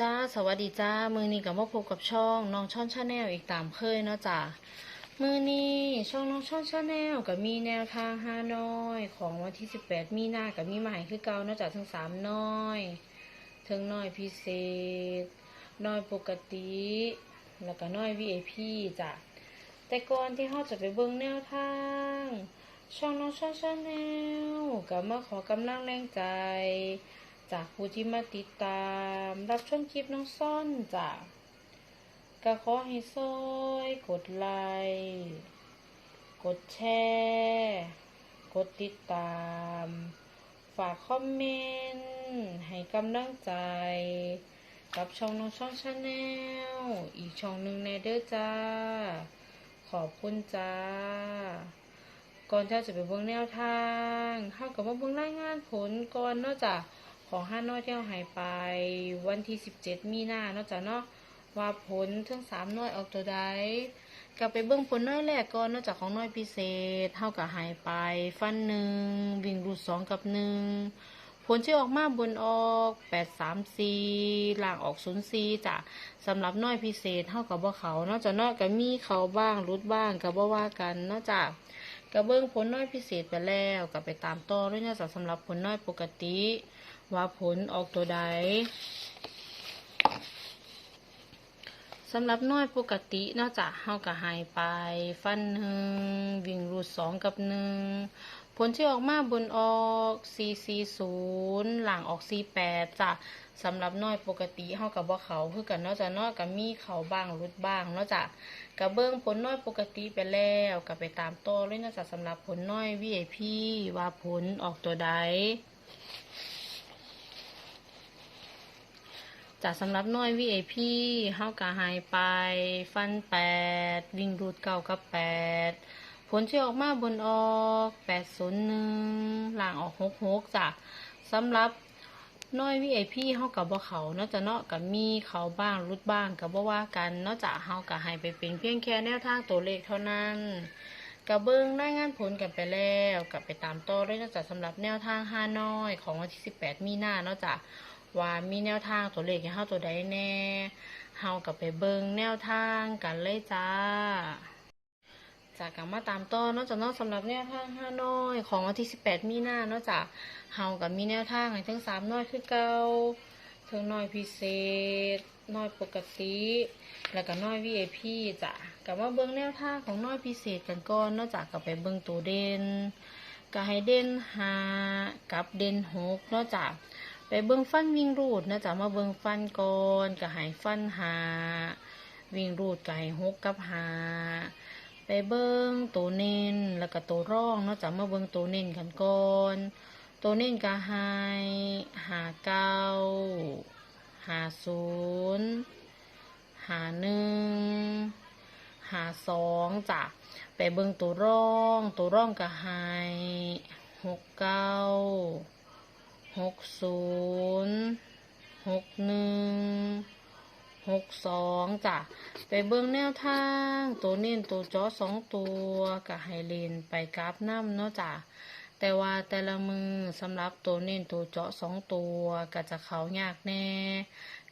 จ้าสวัสดีจ้า มือนี้กับมาพบกับช่องน้องช่อนชาแนลอีกตามเคยเนาะจ้ามือนี้ช่องน้องช่อนชาแนลกับมีแนวทางฮานอยของวันที่ 18 มีนากับมีใหม่คือเก่าเนาะจ้าทั้งสามน้อยทั้งน้อยพิเศษ น้อยปกติ แล้วก็น้อย VIP จ้ะแต่ก่อนที่เราจะไปเบิ่งแนวทาง ช่องน้องช่อนชาแนลกับมาขอกำลังแรงใจ จากผู้ที่มาติดตาม รับชมคลิปน้องซ่อนจ้ะก็ขอให้ซอยกดไลค์กดแชร์ กดติดตาม ฝากคอมเมนต์ให้กำลังใจ กับช่องน้องช่องชาแนลอีกช่องหนึ่งในเด้อจ้า ขอบคุณจ้า ก่อนที่จะไปเบิ่งแนวทางเข้ากับว่าเบิ่งรายงานผลก่อนนาะจ้ะ ของห้าน้อยที่เราหายไปวันที่17มีนาเนาะจ้ะเนาะว่าผลทั้งสามน้อยออกตัวใดกลับไปเบิ่งผลน้อยแรกก่อนนาะจากของน้อยพิเศษเท่ากับหายไป ฟันหนึ่งวิ่งรูดสองกับหนึ่งผลที่ออกมาบนออก8 3 4ล่างออก0 4จ้ะสำหรับน้อยพิเศษเท่ากับว่าเขานาะจ้ะเนาะก็มีเขาบ้างรุดบ้างก็บ่ว่ากันนาะจ้ะกระเบื้องผลน้อยพิเศษไปแล้วกลับไปตามต่อด้วยนะจ๊ะสำหรับผลน้อยปกติ ว่าผลออกตัวใดสำหรับน้อยปกตินอกจากเฮาก็หายไป ฟันหนึ่งวิ่งรูดสองกับหนึ่งผลที่ออกมาบนออก440หลังออก 48จ้ะสำหรับน้อยปกติเฮากับบ่เขาคือกันนาะจ้ะเนาะก็มีเขาบ้างรุดบ้างนาะจ้ะกระเบื้องผลน้อยปกติไปแล้วกับไปตามต่อเลยนะจ๊ะสำหรับผลน้อย VIP ว่าผลออกตัวใด จากสำหรับน้อย VIP เฮากะหายไป ฟันแปดวิ่งรูดเก้ากับแปดผลที่ออกมาบนออกแปดศูนย์หนึ่งล่างออกหกหกจ้ะสำหรับน้อย VIP เฮากับบ่เขาเนาะจะเนาะกับมีเขาบ้างรุดบ้างกับบ่ว่ากันเนาะจะเฮากับให้ไปเป็นเพียงแค่แนวทางตัวเลขเท่านั้นกับเบิ่งได้งานผลกันไปแล้วกับไปตามต่อด้วยเนาะจะสำหรับแนวทางห้าน้อยของวันที่ 18 มีนาเนาะจะ ว่ามีแนวทางตัวเลขให้เฮาตัวใดแน่เฮากับไปเบิ่งแนวทางกันเลยจ้า จากกลับมาตามต่อเนอกจากนอกสำหรับแนวทางห้าน้อยของวันที่ 18 มีหน้านอกจากเฮากับมีแนวทางให้ทั้งสามน้อยคือเก่าทั้งน้อยพิเศษน้อยปกติ แล้วก็น้อย VIP จ้ะกับมาเบิ่งแนวทางของน้อยพิเศษกันก่อนนอกจากกับไปเบิ่งตัวเด่นก็ให้เด่นหากับเด่นหกนอกจาก ไปเบิ่งฟันวิ่งรูดนะจ๊ะมาเบิ่งฟันก่อนก็ให้ฟันหา วิ่งรูดก็ให้หกกับหาไปเบิ้งตัวเน้นแล้วก็ตัวร่องเนาะจ๊ะมาเบิ้งตัวเน้นกันก่อนตัวเน้นก็ให้หาเก้าหาศูนย์หาหนึ่งหาสองจ้ะไปเบิ้งตัวร่อง ตัวร่องก็ให้หกเก้า หกศูนย์หกหนึ่งหกสองจ้ะไปเบิ่งแนวทาง ตัวเน้นตัวจอสองตัวกับไฮเลนไปกราฟน้ำเนาะจ้ะแต่ว่าแต่ละมือสำหรับตัวเน้นตัวเจาะสองตัวก็จะเขายากแน่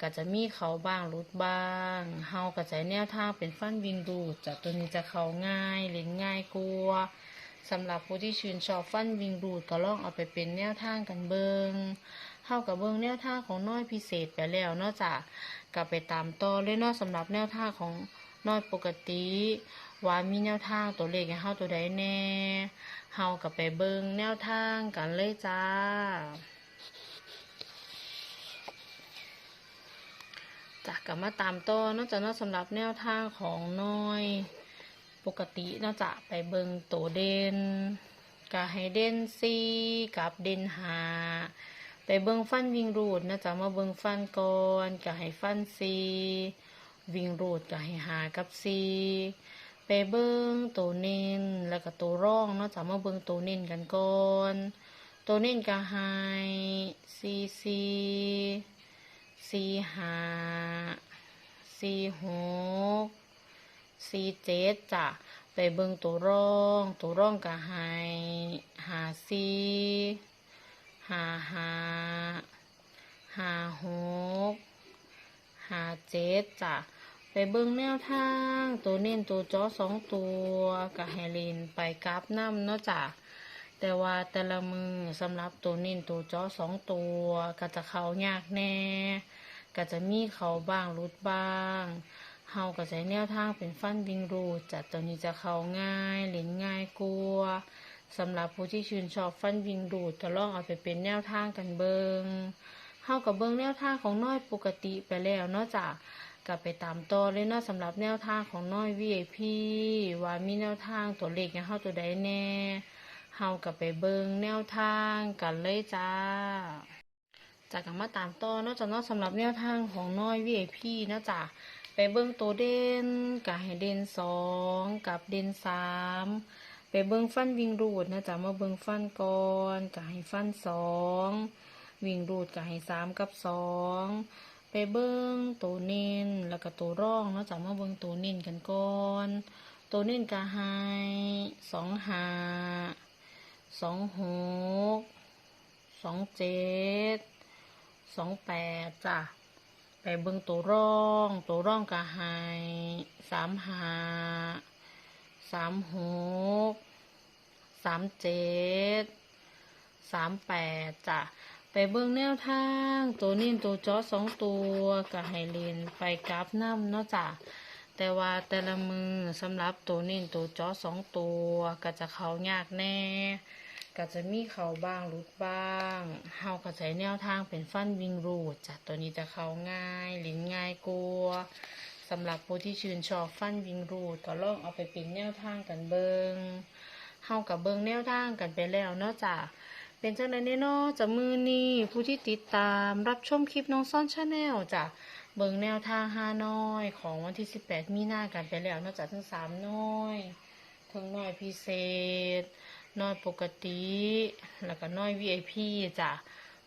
ก็จะมีเขาบ้างรุดบ้างเฮาก็จะแนวทางเป็นฟันวิงดูจากตัวนี้จะเขาง่ายเล่นง่ายกลัวา สำหรับผู้ที่ชื่นชอบฟันวิงดูดก็ลองเอาไปเป็นแนวทางกันเบิงเฮากับเบิงแนวทางของน้อยพิเศษไปแล้วนาะจ้ะกลับไปตามต่อเลยนาะสำหรับแนวทางของน้อยปกติว่ามีแนวทางตัวเลขให้เฮาตัวใดแน่เฮากับไปเบิงแนวทางกันเลยจ้า จากกลับมาตามต่อ นอกจากนาะสำหรับแนวทางของน้อย ปกติเนอกจากไปเบิ่งตัวเด่นก็ให้เด่นซีกับเด่นหาไปเบิงฟันวิ่งรูดนะจ๊ะมาเบิงฟันก่อนก็ให้ฟันซีวิ่งรูดก็ให้หากับซีไปเบิ่งตัวเน้นแล้วก็ตัวร่องเนาะจ๊ะมาเบิ่งตัวเน้นกันก่อนตัวเน้นก็ให้ซีซีซีหาซีหก ซีเจ็ดจ้ะไปเบิ่งตัวร่อง ตัวร่องก็ให้หาซีหาหาหาหกหาเจ็ดจ้ะไปเบิ่งแนวทาง ตัวเน้นตัวจอสองตัวกับไฮเลนไปกราฟน้ำเนาะจ้ะแต่ว่าแต่ละมือสำหรับตัวเน้นตัวจอสองตัวก็จะเขายากแน่ ก็จะมีเขาบ้างรุดบ้าง เฮาก็ใช้แนวทางเป็นฟันวิงรูดจัดตัวนี้จะเข้าง่ายเล่นง่ายกลัวสำหรับผู้ที่ชื่นชอบฟันวิงรูดก็ลองเอาไปเป็นแนวทางกันเบิงเฮากับเบิงแนวทางของน้อยปกติไปแล้วนอกจากกับไปตามต่อเลยเนาะสำหรับแนวทางของน้อย VIP ว่ามีแนวทางตัวเลขยังเฮาตัวใดแน่เฮากับไปเบิงแนวทางกันเลยจ้า จากกันมาตามต่อ นอกจากนอกสำหรับแนวทางของน้อย VIP นะจ้ะไปเบิ่งตัวเด่นกับให้เด่นสองกับเด่นสามไปเบิ่งฟันวิ่งรูดนะจ๊ะมาเบิ่งฟันก่อนกับให้ฟันสองวิ่งรูดกับให้สามกับสองไปเบิ่งตัวเน้นแล้วก็ตัวร่องนะจ๊ะมาเบิ่งตัวเน้นกันก่อนตัวเน้นกับให้สองหาสองหกสองเจ็ด สองแปดจ้ะไปเบิ่งตัวร่อง ตัวร่องกะไฮสามหาสามหกสามเจ็ดสามแปดจ้ะไปเบิ่งแนวทาง ตัวนี้ตัวจอสองตัวกะไฮเลนไปกราฟน้ำเนาะจ้ะแต่ว่าแต่ละมือสำหรับตัวนี้ตัวจอสองตัวก็จะเขายากแน่ ก็จะมีเขาบ้างหลุดบ้างเฮาก็ใช้แนวทางเป็นฟันวิงรูดจ้ะตัวนี้จะเข้าง่ายลิ้นง่ายกลัวสำหรับผู้ที่ชื่นชอบฟันวิงรูดก็ลองเอาไปเป็นแนวทางกันเบิงเฮากับเบิงแนวทางกันไปแล้วเนาะจ้ะเป็นจังไดแน่เนาะจะมือนี้ผู้ที่ติดตามรับชมคลิปน้องซ่อนชาแนลจ้ะเบิงแนวทางฮานอยของวันที่ 18 มีนากันไปแล้วนาะจ้ะทั้งสามน้อยทั้งน้อยพิเศษ น้อยปกติ แล้วก็น้อย VIP จ้ะ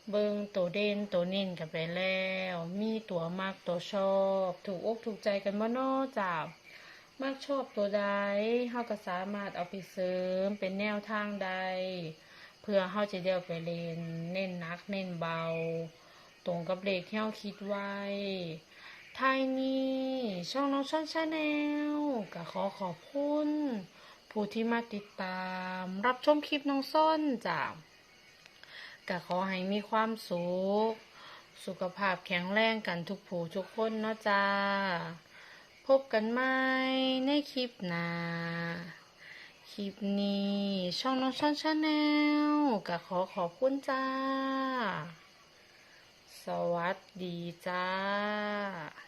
เบิ่งตัวเด่นตัวเน้นกันไปแล้ว มีตัวมากตัวชอบ ถูกอกถูกใจกันบ่นอจ้ะมากชอบตัวใดเฮาก็สามารถเอาไปเสริมเป็นแนวทางใด เพื่อเฮาจะเดียวไปเล่นเน้นนักเน้นเบา ตรงกับเลขที่เฮาคิดไว้ทายนี้ช่องน้องช่องชาแนลก็ขอขอบคุณ ผู้ที่มาติดตามรับชมคลิปน้องส้นจ้ะก็ขอให้มีความสุข สุขภาพแข็งแรงกันทุกผู้ทุกคนเนาะจ้า พบกันใหม่ในคลิปหน้าคลิปนี้ช่องน้องช่องชาแนลก็ขอขอบคุณจ้า สวัสดีจ้า